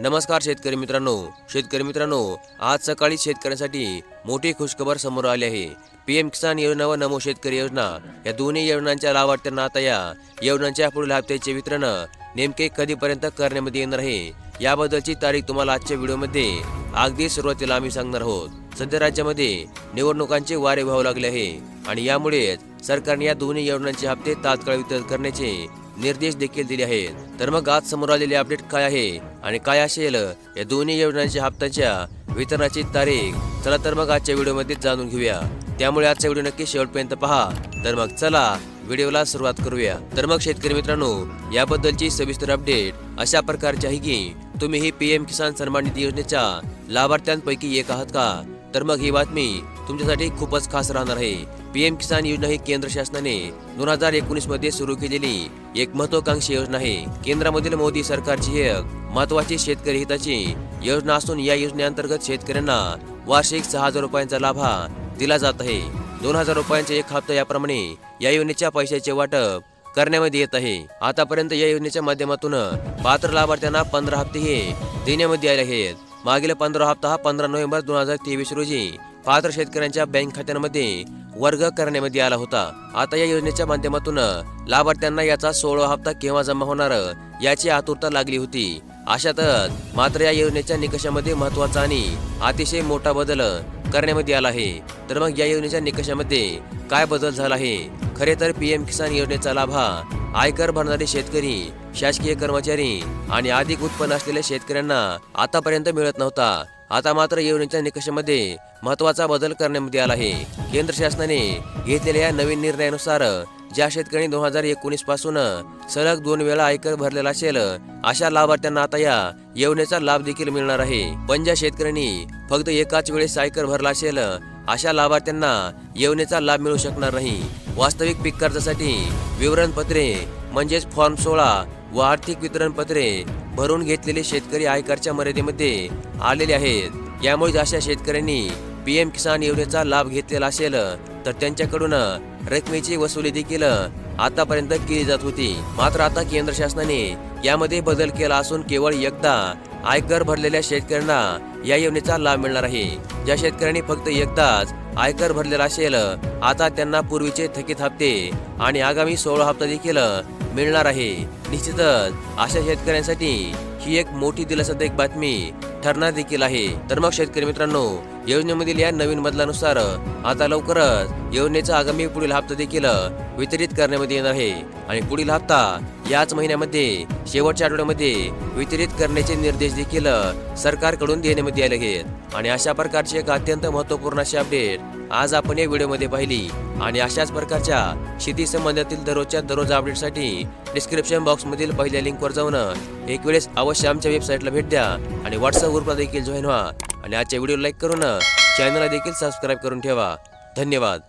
नमस्कार शेतकरी मित्रांनो. शेतकरी मित्रांनो आज सकाळी शेतकऱ्यांसाठी मोठी खुशखबर समोर आली आहे. पीएम किसान योजना व नमो शेतकरी योजना या दोन्ही योजनांच्या लाभार्थ्यांना आता या योजनांच्या पुढील हप्त्याचे वितरण नेमके कधीपर्यंत करण्यामध्ये येणार आहे याबद्दलची तारीख तुम्हाला आजच्या व्हिडिओमध्ये अगदी सुरुवातीला आम्ही सांगणार आहोत. सध्या राज्यामध्ये निवडणुकांचे वारे व्हावू लागले आहे आणि यामुळेच सरकारने या दोन्ही योजनांचे हप्ते तात्काळ वितरित करण्याचे निर्देश देखील दिले आहेत. तर मग आज समोर आलेले अपडेट काय आहे आणि काय असेल या दोन्ही योजनांच्या हप्त्याच्या वितरणाची तारीख? चला तर मग आजच्या व्हिडिओमध्ये जाणून घेऊया. त्यामुळे आजचा व्हिडिओ नक्की शेवटपर्यंत पहा. तर मग चला व्हिडिओला सुरुवात करूया. तर मग शेतकरी मित्रांनो याबद्दलची सविस्तर अपडेट अशा प्रकारची आहे की तुम्ही ही पीएम किसान सन्मान निधी योजनेच्या लाभार्थ्यांपैकी एक आहात का? तर मग ही बातमी तुमच्यासाठी खूपच खास राहणार आहे. पीएम किसान योजना ही केंद्र शासनाने दोन हजार एकोणीसमध्ये सुरू केलेली एक महत्वाकांक्षी योजना आहे. केंद्रामधील मोदी सरकारची एक महत्वाची शेतकरी हिताची योजना असून या योजनेअंतर्गत शेतकऱ्यांना वार्षिक सहा हजार रुपयांचा लाभ दिला जात आहे. दोन हजार रुपयांचा एक हप्ता याप्रमाणे या योजनेच्या पैशाचे वाटप करण्यामध्ये येत आहे. आतापर्यंत या योजनेच्या माध्यमातून पात्र लाभार्थ्यांना पंधरा हप्ते हे देण्यामध्ये आले आहेत. मागील पंधरा हप्ता हा पंधरा नोव्हेंबर दोन हजार तेवीस रोजी पात्र शेतकऱ्यांच्या बँक खात्यांमध्ये वर्ग करण्यामध्ये आला होता. आता या योजनेच्या माध्यमातून लाभार्थ्यांना याचा सोळा हप्ता केव्हा जमा होणार याची आतुरता लागली होती. अशातच मात्र या योजनेच्या निकषामध्ये महत्त्वाचा आणि अतिशय मोठा बदल करण्यामध्ये आला आहे. तर मग या योजनेच्या निकषामध्ये काय बदल झाला आहे? खरे तर पीएम किसान योजनेचा लाभ हा आयकर भरणारे शेतकरी शासकीय कर्मचारी आणि अधिक उत्पन्न असलेल्या शेतकऱ्यांना आतापर्यंत मिळत नव्हता. आता मात्र योजनेच्या निकषामध्ये महत्त्वाचा बदल करण्यामध्ये आला आहे. केंद्र शासनाने घेतलेल्या या नवीन निर्णयानुसार ज्या शेतकऱ्यांनी दोन हजार एकोणीसपासून सलग दोन वेळा आयकर भरलेला असेल अशा लाभार्थ्यांना आता या योजनेचा लाभ देखील मिळणार आहे. पण ज्या शेतकऱ्यांनी फक्त एकाच वेळेस आयकर भरला असेल अशा लाभार्थ्यांना योजनेचा लाभ मिळू शकणार नाही. वास्तविक पीक कर्जासाठी विवरणपत्रे म्हणजेच फॉर्म सोळा व आर्थिक वितरणपत्रे भरून घेतलेले शेतकरी आयकरच्या मर्यादेमध्ये आलेले आहेत. यामुळे अशा शेतकऱ्यांनी पीएम किसान योजनेचा लाभ घेतलेला असेल तर त्यांच्याकडून रकमेची वसुली देखील आतापर्यंत केली जात होती. मात्र आता केंद्र शासनाने यामध्ये बदल केला असून केवळ एकदा आयकर भरलेल्या शेतकऱ्यांना या योजनेचा लाभ मिळणार आहे. ज्या शेतकऱ्यांनी फक्त एकदाच आयकर भरलेला असेल आता त्यांना पूर्वीचे थकीत हप्ते आणि आगामी सोळा हप्ता देखील मिळणार आहे. निश्चितच अशा शेतकऱ्यांसाठी ही एक मोठी दिलासादायक बातमी ठरणार देखील आहे. तर मग शेतकरी मित्रांनो योजनेमधील या नवीन बदलानुसार आता लवकरच योजनेचा आगामी पुढील हप्ता देखील वितरित करण्यामध्ये येणार आहे. आणि पुढील हप्ता याच महिन्यामध्ये शेवटच्या आठवड्यामध्ये वितरित करण्याचे निर्देश देखील सरकारकडून देण्यामध्ये आले आहेत. आणि अशा प्रकारचे एक अत्यंत महत्त्वपूर्ण अशी अपडेट आज आपण या व्हिडिओमध्ये पाहिली आणि अशाच प्रकारच्या शेती संबंधातील दररोजच्या दररोज अपडेटसाठी डिस्क्रिप्शन बॉक्समधील पहिल्या लिंकवर जाऊन एक वेळेस अवश्य आमच्या वेबसाईटला भेट द्या आणि व्हॉट्सअप ग्रुपला देखील जॉईन व्हा. आणि आजच्या व्हिडिओ लाईक करून चॅनलला देखील सबस्क्राईब करून ठेवा. धन्यवाद.